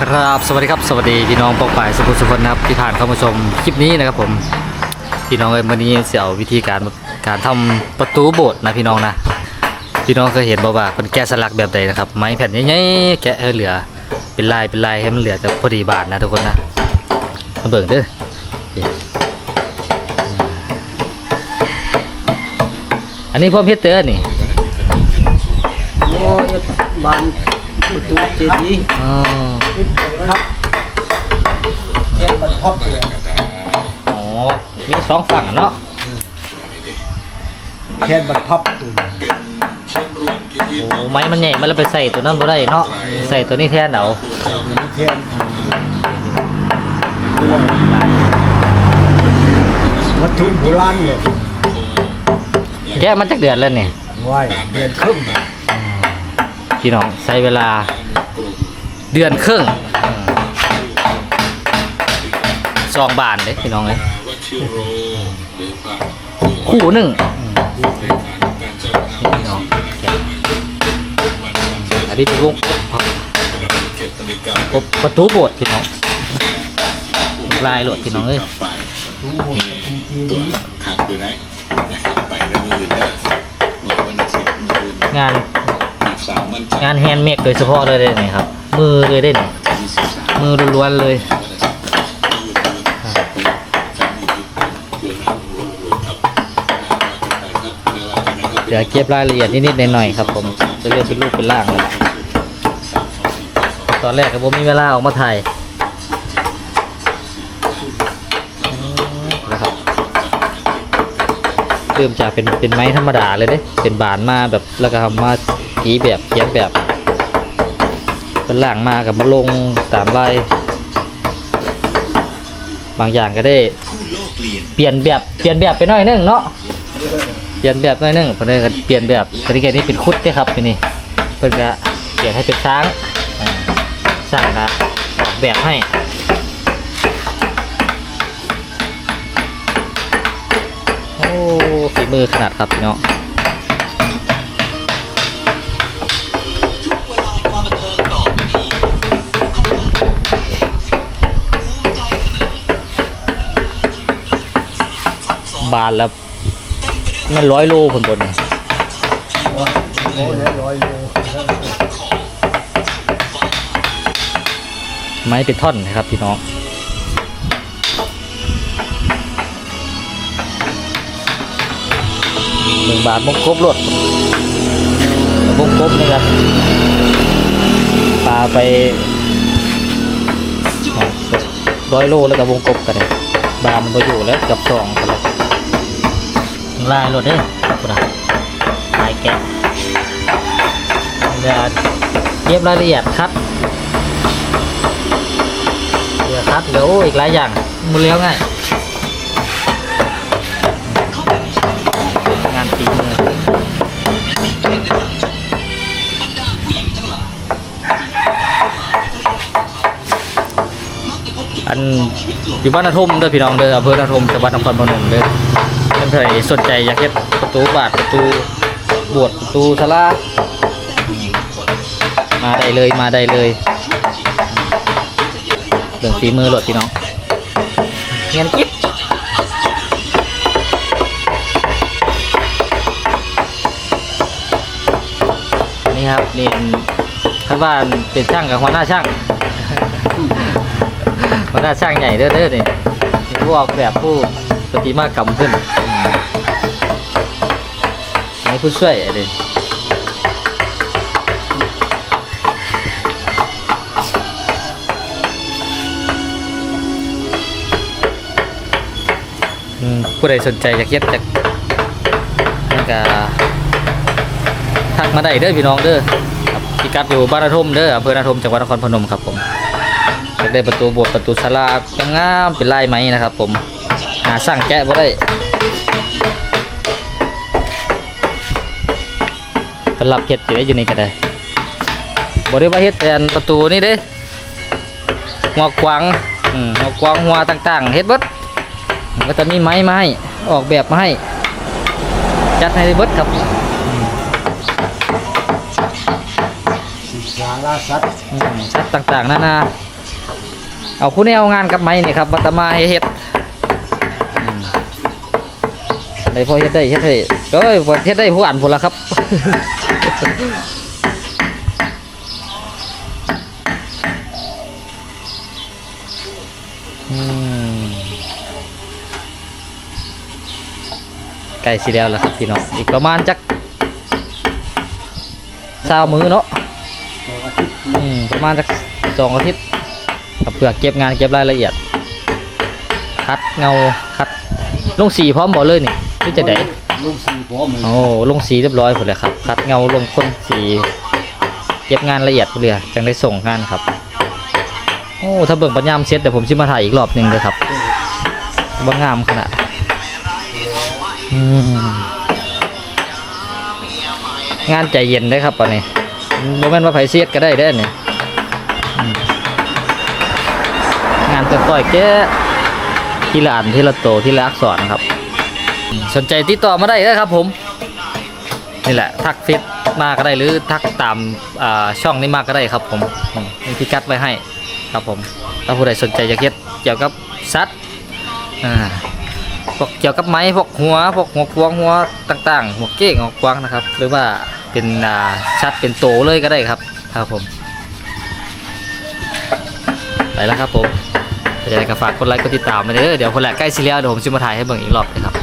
ครับสวัสดีครับสวัสดีพี่น้องปองป่ายสุขุสุขนนะครับที่ผ่านเข้ามาชมคลิปนี้นะครับผมพี่น้องเอ้ยวันนี้เสี่ยววิธีการการทำประตูโบสถ์นะพี่น้องนะพี่น้องเคยเห็นบ่ว่าเป็นแกะสลักแบบใดนะครับไม้แผ่นใหญ่ๆแกะให้เหลือเป็นลายเป็นลายให้มันเหลือจะพอดีบาทนะทุกคนนะมาเบิ่งเด้อนี่อันนี้พ่อเพชรเตอร์นี่โอ้ยบาน ประตูเจดีย์อ๋อครับแค่บรรทับเลยอ๋อมีสองฝั่งเนาะแค่บรรทับตัวโอ้ไม้มันใหญ่มันแล้วไปใส่ตัวนั้นบ่ได้เนาะใส่ตัวนี้แทนเอานี้แค่วัตถุโบราณเนี่ยแกะมันจักเดือนแล้วนี่ไหว้เดือนครึ่ง พี่น้องใช้เวลาเดือนครึ่งอืมสองบาทเลยพี่น้องเลยคู่หนึ่งอืมนี่พี่น้องแกะอันนี้เป็นวงกบประตูโบสถ์พี่น้องลายโหลดพี่น้องเอ้ยดูหมดจริงๆขาดอยู่ไหน งานสามวันจันทร์งานแฮนด์เมดโดยเฉพาะเลยได้ไหมครับ มือเลยได้ไหมที่สิบสามมือล้วนๆเลยเดี๋ยวเก็บรายละเอียดนิดๆหน่อยๆครับ ผมจะเรียนเป็นรูปเป็นร่างเลยตอนแรกก็ผมมีเวลาออกมาถ่ายนะครับเริ่มจากเป็นเป็นไม้ธรรมดาเลยเด้เป็นบานมาแบบแล้วก็ทำมา กีแบบเขียนแบบเป็นล่างมากับมาลงตามลายบางอย่างก็ได้ เปลี่ยนแบบเปลี่ยนแบบไปหน่อยนึงเนาะเปลี่ยนแบบหน่อยนึงเพิ่นก็เปลี่ยนแบบตอนนี้แกนี่เป็นคุดเด้ครับทีนี่เพิ่นก็เปลี่ยนให้เป็นช้างอ่าช้างก็ออกแบบให้โอ้ฝีมือขนาดครับพี่น้อง บานแล้วมันร้อยโลคนบนนี่ยไม้เป็นท่อนนะครับพี่น้องหนึ่งบาทมงครบรถมงครบนี่ครับปลาไปร้อยโลแล้วกับวงกบกันเลยบามันไปอยู่แล้วกับสองกันแล้ว ลายรถเด้อคุณอะลายแกะเดี๋ยวเก็บรายละเอียดครับเดี๋ยวครับเดี๋ยวอีกหลายอย่างมือเลี้ยวง่ายงานฝีมืออันอยู่บ้านนาทมเด้อพี่น้องเด้ออำเภอนาทมจังหวัดนครพนมเด้อานใครสนใจอยากเฮ็ดประตูบาทประตูบวชประตูศาลามาได้เลยมาได้เลยเรื่งฝีมือโหลดพี่น้องเงียนกิ๊บนี่ครับนี่ท่านว่าเป็นช่างกับหัวหน้าช่างหัวหน้าช่างใหญ่เด้อเด้อนี่ยผู้ออกแบบผู้ปฏิมากรรมขึ้น ผู้ช่วยอะไรอืมผู้ใดสนใจอยากเฮ็ดจากนั่นก็ทักมาได้เด้อพี่น้องเด้อครับพิกัดอยู่บ้านนาทมเด้ออำเภอนาทมจังหวัดนครพนมครับผมอยากได้ประตูโบสถ์ประตูศาลายังงามเป็นลายไหมนะครับ ผมหาสร้างแกะบ่ได้ สำหรับเฮ็ดอยู่ได้อยู่นี่ก็ได้บ่ได้ว่าเฮ็ดแต่อันประตูนี่เด้หัวกวางอืมหัวกวางหัวต่างๆเฮ็ดเบิดก็จะมีไม้มาให้ออกแบบมาให้ จัดให้ได้เบิดครับสาราสัตว์อืมชัดต่างๆนานาเอาผู้แนวงานกับไม้นี่ครับวัตมาให้เฮ็ดอืมได้พอเฮ็ดได้เฮ็ดได้ก็เฮ็ดได้ผู้อ่านผลละครับ อืมใกล้สิแล้วล่ะครับพี่น้องอีกประมาณจักสาวมือเนาะสองอาทิตย์อืมประมาณจักสองอาทิตย์กับเพื่อเก็บงานเก็บรายละเอียด คัดเงาคัดลงสีพร้อมหมดเลยนี่ที่จะได้ ลูกสีพร้อมเลยโอ้ลงสีเรียบร้อยหมดเลยครับ คัดเงาลงพ่นสีเก็บงานละเอียดหมดเลยจังได้ส่งงานครับ โอ้ถ้าเบิ่งปัญญามเซ็ตเดี๋ยวผมจะมาถ่ายอีกรอบหนึ่งเลยครับว่างามขนาดงานใจเย็นได้ครับอันนี้โมเมนต์ว่าไผเสียดก็ได้ได้เนี่ยงานตัวต่อยแก้ทีละอันทีละโตทีละอักษรครับ สนใจติดต่อมาได้เลยครับผม นี่แหละ ทักเฟซมาก็ได้หรือทักตามาช่องนี้มาก็ได้ครับผมมีพิกัดไว้ให้ครับผมถ้าผู้ใดสนใจจะเก็บเกี่ยวกับสัตว์อ่าพวกเกี่ยวกับไม้พวกหัวพวกหัวกวงหัวต่างๆ หัวเก้งหัวกวางนะครับ หรือว่าเป็นชัดเป็นโตเลยก็ได้ครับครับผมไปแล้วครับผมจะได้ก็ฝากกดไลค์กดติดตามไปเด้อเดี๋ยวคนแรกใกล้สิแล้วเดี๋ยวผมจะมาถ่ายให้เบิ่งอีกรอบนะครับ